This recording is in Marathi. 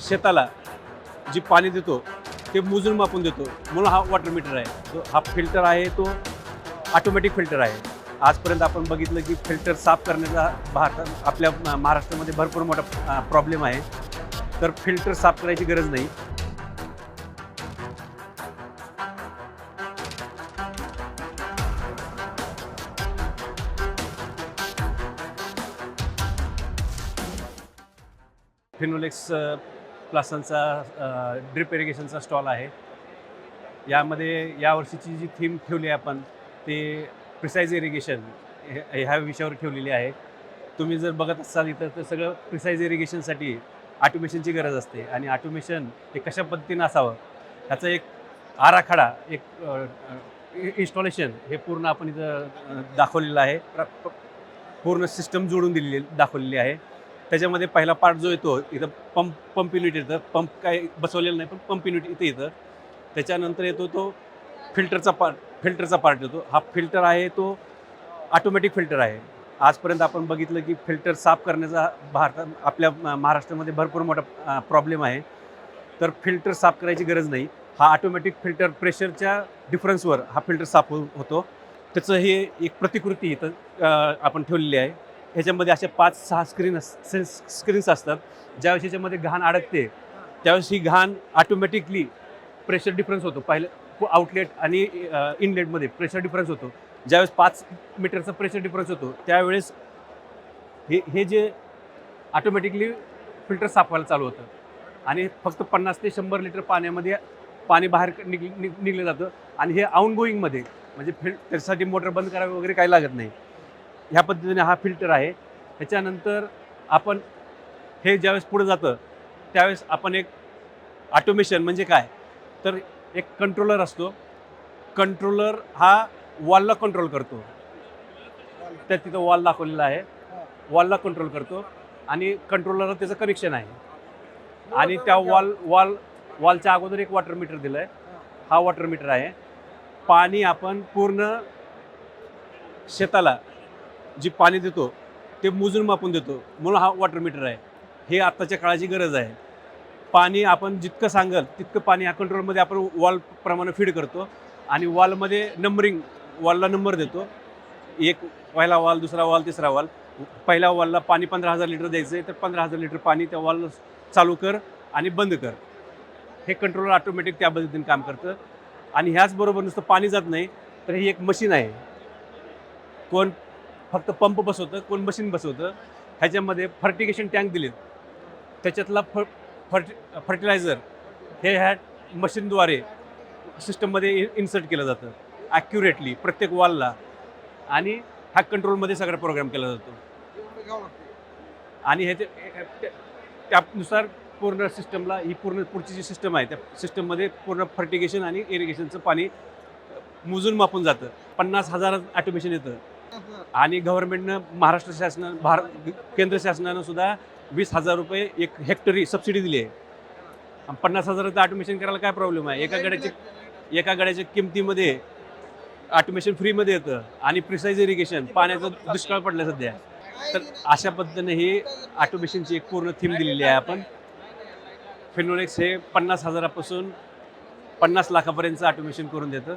शेताला जी पाणी देतो ते मोजून मापून देतो. म्हणून हा वॉटर मीटर आहे. जो हा फिल्टर आहे तो ऑटोमॅटिक फिल्टर आहे. आजपर्यंत आपण बघितलं की फिल्टर साफ करण्याचा भारतात आपल्या महाराष्ट्रामध्ये भरपूर मोठा प्रॉब्लेम आहे. तर फिल्टर साफ करायची गरज नाही. फिनोलेक्स अ, प्लासनचा ड्रिप इरिगेशनचा स्टॉल आहे. यामध्ये यावर्षीची जी थीम ठेवली आहे आपण ते प्रिसाईज इरिगेशन ह्या विषयावर ठेवलेली आहे. तुम्ही जर बघत असाल इथं तर सगळं प्रिसाईज इरिगेशनसाठी ऑटोमेशनची गरज असते आणि ऑटोमेशन हे कशा पद्धतीनं असावं ह्याचा एक आराखडा एक इन्स्टॉलेशन हे पूर्ण आपण इथं दाखवलेलं आहे. पूर्ण सिस्टम जोडून दिलेली दाखवलेली आहे. त्याच्यामध्ये पहिला पार्ट जो येतो इथं पंप पंप युनिट येतं. पंप काय बसवलेलं नाही पण पंप युनिट इथे येतं. त्याच्यानंतर येतो तो फिल्टरचा पार्ट फिल्टरचा पार्ट येतो. हा फिल्टर आहे तो ऑटोमॅटिक फिल्टर आहे. आजपर्यंत आपण बघितलं की फिल्टर साफ करण्याचा भारतात आपल्या महाराष्ट्रामध्ये भरपूर मोठा प्रॉब्लेम आहे. तर फिल्टर साफ करायची गरज नाही. हा ऑटोमॅटिक फिल्टर प्रेशरच्या डिफरन्सवर हा फिल्टर साफ हो होतो. त्याचं हे एक प्रतिकृती इथं आपण ठेवलेली आहे. ह्याच्यामध्ये अशा पाच सहा स्क्रीन सेन्स स्क्रीन्स असतात. ज्यावेळेस ह्याच्यामध्ये घाण अडकते त्यावेळेस ही घाण ऑटोमॅटिकली प्रेशर डिफरन्स होतो. पहिलं आउटलेट आणि इनलेटमध्ये प्रेशर डिफरन्स होतो. ज्यावेळेस पाच मीटरचा प्रेशर डिफरन्स होतो त्यावेळेस हे हे जे ऑटोमॅटिकली फिल्टर सापवायला चालू होतं. आणि फक्त पन्नास ते शंभर लिटर पाण्यामध्ये पाणी बाहेर निघ निघलं जातं. आणि हे आउन गोईंगमध्ये म्हणजे फिल्ट त्याच्यासाठी मोटर बंद करावी वगैरे काही लागत नाही. ह्या पद्धतीने हा फिल्टर आहे. ह्याच्यानंतर आपण हे ज्यावेळेस पुढे जातं त्यावेळेस आपण एक ऑटोमेशन म्हणजे काय? तर एक कंट्रोलर असतो. कंट्रोलर हा वॉलला कंट्रोल करतो. त्या तिथं वॉल दाखवलेला आहे. वॉलला कंट्रोल करतो आणि कंट्रोलरला त्याचं कनेक्शन आहे. आणि त्या वॉल वॉल वॉलच्या अगोदर एक वॉटर मीटर दिलं आहे हा वॉटर मीटर आहे. पाणी आपण पूर्ण शेताला जी पाणी देतो ते मोजून मापून देतो. म्हणून हा वॉटर मीटर आहे. हे आत्ताच्या काळाची गरज आहे. पाणी आपण जितकं सांगाल तितकं पाणी ह्या कंट्रोलमध्ये आपण वॉल प्रमाणे फीड करतो आणि वॉलमध्ये नंबरिंग वॉलला नंबर देतो. एक पहिला वॉल दुसरा वॉल तिसरा वॉल पहिल्या वॉलला पाणी पंधरा हजार लिटर द्यायचं आहे तर पंधरा हजार लिटर पाणी त्या वॉल चालू कर आणि बंद कर. हे कंट्रोलर ऑटोमॅटिक त्या पद्धतीने काम करतं. आणि ह्याचबरोबर नुसतं पाणी जात नाही तर ही एक मशीन आहे. कोण फक्त पंप बसवतं कोण मशीन बसवतं ह्याच्यामध्ये फर्टिगेशन टँक दिलेत. त्याच्यातला फ फर्टि फर्टिलायझर हे ह्या मशीनद्वारे सिस्टममध्ये इन्सर्ट केलं जातं. ॲक्युरेटली प्रत्येक वॉलला आणि ह्या कंट्रोलमध्ये सगळा प्रोग्राम केला जातो. आणि ह्याचे त्या- त्यानुसार पूर्ण सिस्टमला ही पूर्ण पुढची जी सिस्टम आहे त्या सिस्टममध्ये पूर्ण फर्टिगेशन आणि इरिगेशनचं पाणी मोजून मापून जातं. पन्नास हजार ॲटोमेशन येतं. आणि गव्हर्नमेंटनं महाराष्ट्र शासनानं भारत केंद्र शासनानं सुद्धा वीस हजार रुपये एक हेक्टरी सबसिडी दिली आहे. पन्नास हजाराचं ऑटोमेशन करायला काय प्रॉब्लेम आहे? एका गाड्याच्या एका गाड्याच्या किमतीमध्ये ऑटोमेशन फ्रीमध्ये येतं आणि प्रिसाईज इरिगेशन पाण्याचा दुष्काळ पडला सध्या. तर अशा पद्धतीने ही ऑटोमेशनची एक पूर्ण थीम दिलेली आहे आपण. फिनोलेक्स हे पन्नास हजारापासून पन्नास लाखापर्यंतचं ऑटोमेशन करून देतं.